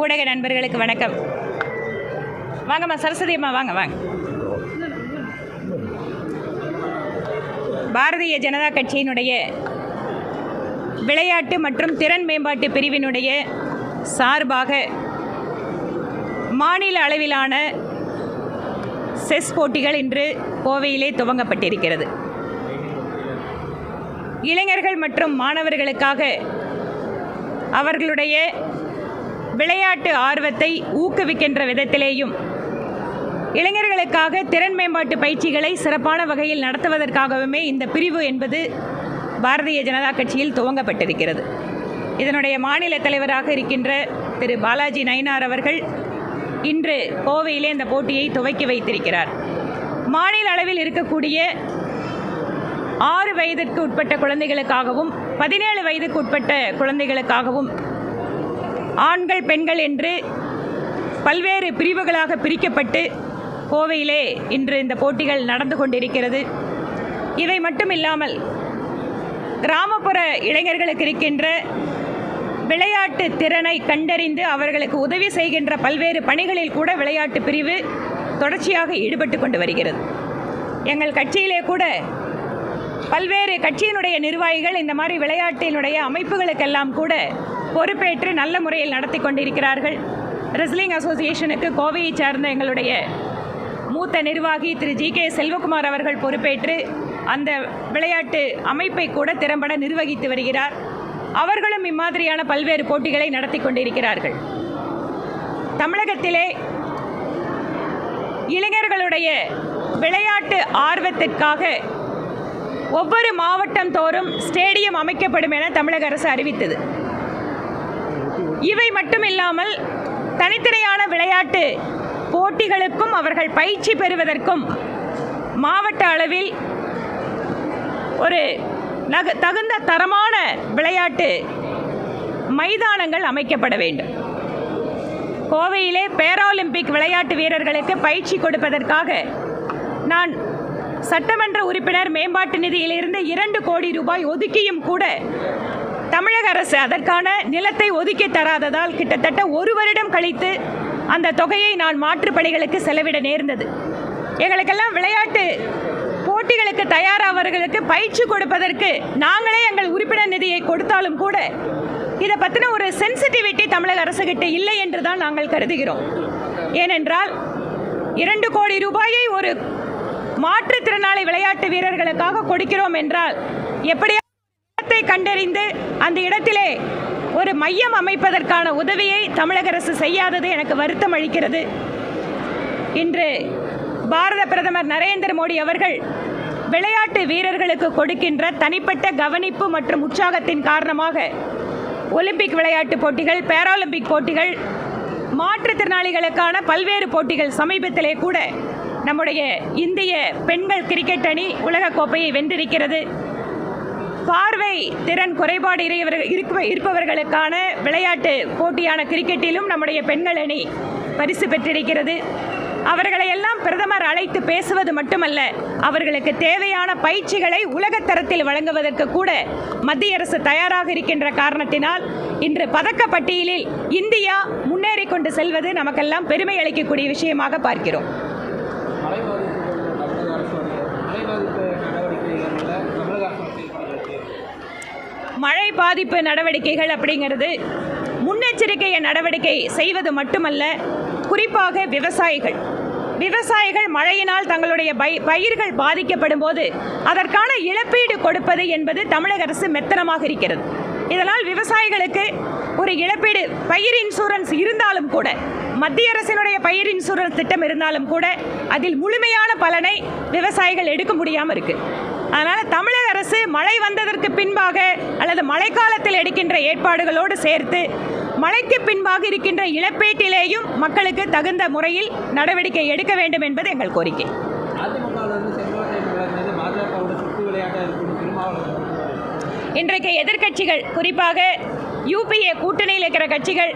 ஊடக நண்பர்களுக்கு வணக்கம். வாங்கம்மா சரஸ்வதி அம்மா வாங்க வாங்க. பாரதிய ஜனதா கட்சியினுடைய விளையாட்டு மற்றும் திறன் மேம்பாட்டு பிரிவினுடைய சார்பாக மாநில அளவிலான செஸ் போட்டிகள் இன்று கோவையிலே துவங்கப்பட்டிருக்கிறது. இளைஞர்கள் மற்றும் மாணவர்களுக்காக அவர்களுடைய விளையாட்டு ஆர்வத்தை ஊக்குவிக்கின்ற விதத்திலேயும் இளைஞர்களுக்காக திறன் மேம்பாட்டு பயிற்சிகளை சிறப்பான வகையில் நடத்துவதற்காகவுமே இந்த பிரிவு என்பது பாரதிய ஜனதா கட்சியில் துவங்கப்பட்டிருக்கிறது. இதனுடைய மாநில தலைவராக இருக்கின்ற திரு பாலாஜி நயினார் அவர்கள் இன்று கோவையிலே இந்த போட்டியை துவக்கி வைத்திருக்கிறார். மாநில அளவில் இருக்கக்கூடிய ஆறு வயதிற்கு உட்பட்ட குழந்தைகளுக்காகவும் பதினேழு வயதுக்கு உட்பட்ட குழந்தைகளுக்காகவும் ஆண்கள் பெண்கள் என்று பல்வேறு பிரிவுகளாக பிரிக்கப்பட்டு கோவையிலே இன்று இந்த போட்டிகள் நடந்து கொண்டிருக்கிறது. இவை மட்டும் இல்லாமல் கிராமப்புற இளைஞர்களுக்கு இருக்கின்ற விளையாட்டு திறனை கண்டறிந்து அவர்களுக்கு உதவி செய்கின்ற பல்வேறு பணிகளில் கூட விளையாட்டு பிரிவு தொடர்ச்சியாக ஈடுபட்டு கொண்டு வருகிறது. எங்கள் கட்சியிலே கூட பல்வேறு கட்சியினுடைய நிர்வாகிகள் இந்த மாதிரி விளையாட்டினுடைய அமைப்புகளுக்கெல்லாம் கூட பொறுப்பேற்று நல்ல முறையில் நடத்தி கொண்டிருக்கிறார்கள். ரெஸ்லிங் அசோசியேஷனுக்கு கோவையை சார்ந்த எங்களுடைய மூத்த நிர்வாகி திரு ஜி கே செல்வகுமார் அவர்கள் பொறுப்பேற்று அந்த விளையாட்டு அமைப்பை கூட திறம்பட நிர்வகித்து வருகிறார். அவர்களும் இம்மாதிரியான பல்வேறு போட்டிகளை நடத்தி கொண்டிருக்கிறார்கள். தமிழகத்திலே இளைஞர்களுடைய விளையாட்டு ஆர்வத்திற்காக ஒவ்வொரு மாவட்டம் தோறும் ஸ்டேடியம் அமைக்கப்படும் என தமிழக அரசு அறிவித்தது. இவை மட்டும் இல்லாமல் தனித்தனியான விளையாட்டு போட்டிகளுக்கும் அவர்கள் பயிற்சி பெறுவதற்கும் மாவட்ட அளவில் ஒரு நக தகுந்த தரமான விளையாட்டு மைதானங்கள் அமைக்கப்பட வேண்டும். கோவையிலே பேராலிம்பிக் விளையாட்டு வீரர்களுக்கு பயிற்சி கொடுப்பதற்காக நான் சட்டமன்ற உறுப்பினர் மேம்பாட்டு நிதியிலிருந்து இரண்டு கோடி ரூபாய் ஒதுக்கியும் கூட தமிழக அரசு அதற்கான நிலத்தை ஒதுக்கி தராததால் கிட்டத்தட்ட ஒரு வருடம் கழித்து அந்த தொகையை நான் மாற்றுப் பணிகளுக்கு செலவிட நேர்ந்தது. எங்களுக்கெல்லாம் விளையாட்டு போட்டிகளுக்கு தயாராவர்களுக்கு பயிற்சி கொடுப்பதற்கு நாங்களே எங்கள் உறுப்பினர் நிதியை கொடுத்தாலும் கூட இதை பற்றின ஒரு சென்சிட்டிவிட்டி தமிழக அரசுகிட்ட இல்லை என்று தான் நாங்கள் கருதுகிறோம். ஏனென்றால் இரண்டு கோடி ரூபாயை ஒரு மாற்றுத்திறனாளி விளையாட்டு வீரர்களுக்காக கொடுக்கிறோம் என்றால் எப்படியாத்தை கண்டறிந்து அந்த இடத்திலே ஒரு மையம் அமைப்பதற்கான உதவியை தமிழக அரசு செய்யாதது எனக்கு வருத்தம் அளிக்கிறது. இன்று பாரத பிரதமர் நரேந்திர மோடி அவர்கள் விளையாட்டு வீரர்களுக்கு கொடுக்கின்ற தனிப்பட்ட கவனிப்பு மற்றும் உற்சாகத்தின் காரணமாக ஒலிம்பிக் விளையாட்டு போட்டிகள் பேராலிம்பிக் போட்டிகள் மாற்றுத்திறனாளிகளுக்கான பல்வேறு போட்டிகள் சமீபத்திலே கூட நம்முடைய இந்திய பெண்கள் கிரிக்கெட் அணி உலகக் கோப்பையை வென்றிருக்கிறது. பார்வை திறன் குறைபாடு இறையவர்- இருப்ப- இருப்பவர்களுக்கான விளையாட்டு போட்டியான கிரிக்கெட்டிலும் நம்முடைய பெண்கள் அணி பரிசு பெற்றிருக்கிறது. அவர்களை எல்லாம் பிரதமர் அழைத்து பேசுவது மட்டுமல்ல அவர்களுக்கு தேவையான பயிற்சிகளை உலகத்தரத்தில் வழங்குவதற்கு கூட மத்திய அரசு தயாராக இருக்கின்ற காரணத்தினால் இன்று பதக்கப்பட்டியலில் இந்தியா முன்னேறி கொண்டு செல்வது நமக்கெல்லாம் பெருமை அளிக்கக்கூடிய விஷயமாக பார்க்கிறோம் மழை பாதிப்புகள் தமிழக அரசுடைய மழை பாதிப்பு நடவடிக்கைகளில் தமிழக அரசு செயல்படுகிறது மழை பாதிப்பு நடவடிக்கைகள் அப்படிங்கிறது முன்னெச்சரிக்கை நடவடிக்கை செய்வது மட்டுமல்ல குறிப்பாக விவசாயிகள். விவசாயிகள் மழையினால் தங்களுடைய பை- பயிர்கள் பாதிக்கப்படும் போது அதற்கான இழப்பீடு கொடுப்பது என்பது தமிழக அரசு மெத்தனமாக இருக்கிறது. இதனால் விவசாயிகளுக்கு ஒரு இழப்பீடு பயிர் இன்சூரன்ஸ் இருந்தாலும் கூட மத்திய அரசினுடைய பயிர் இன்சூரன்ஸ் திட்டம் இருந்தாலும் கூட அதில் முழுமையான பலனை விவசாயிகள் எடுக்க முடியாமல் இருக்குது அதனால் தமிழக அரசு மழை வந்ததற்கு பின்பாக அல்லது மழைக்காலத்தில் எடுக்கின்ற ஏற்பாடுகளோடு சேர்த்து மழைக்கு பின்பாக இருக்கின்ற இழப்பீட்டிலேயும் மக்களுக்கு தகுந்த முறையில் நடவடிக்கை எடுக்க வேண்டும் என்பது எங்கள் கோரிக்கை. இன்றைக்கு எதிர்க்கட்சிகள் குறிப்பாக யூபிஏ கூட்டணியில் இருக்கிற கட்சிகள்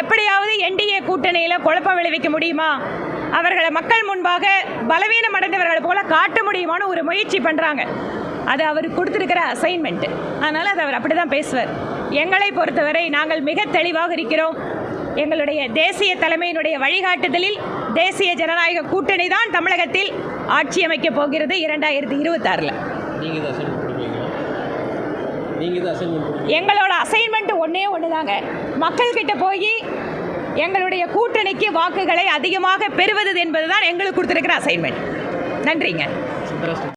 எப்படியாவது என்டிஏ கூட்டணியில் குழப்பம் விளைவிக்க முடியுமா? அவர்களை மக்கள் முன்பாக பலவீனம் அடைந்தவர்கள் போல காட்ட முடியுமான்னு ஒரு முயற்சி பண்ணுறாங்க அது அவர் கொடுத்துருக்கிற அசைன்மெண்ட்டு அதனால் அது அவர் அப்படி தான் பேசுவார். எங்களை பொறுத்தவரை நாங்கள் மிக தெளிவாக இருக்கிறோம். எங்களுடைய தேசிய தலைமையினுடைய வழிகாட்டுதலில் தேசிய ஜனநாயக கூட்டணி தான் தமிழகத்தில் ஆட்சி அமைக்கப் போகிறது இரண்டாயிரத்தி இருபத்தாறில். எங்களோட அசைன்மெண்ட் ஒன்றே ஒன்று தாங்க மக்கள்கிட்ட போய் எங்களுடைய கூட்டணிக்கு வாக்குகளை அதிகமாக பெறுவது என்பது தான் எங்களுக்கு கொடுத்துருக்கிற அசைன்மெண்ட் நன்றிங்க.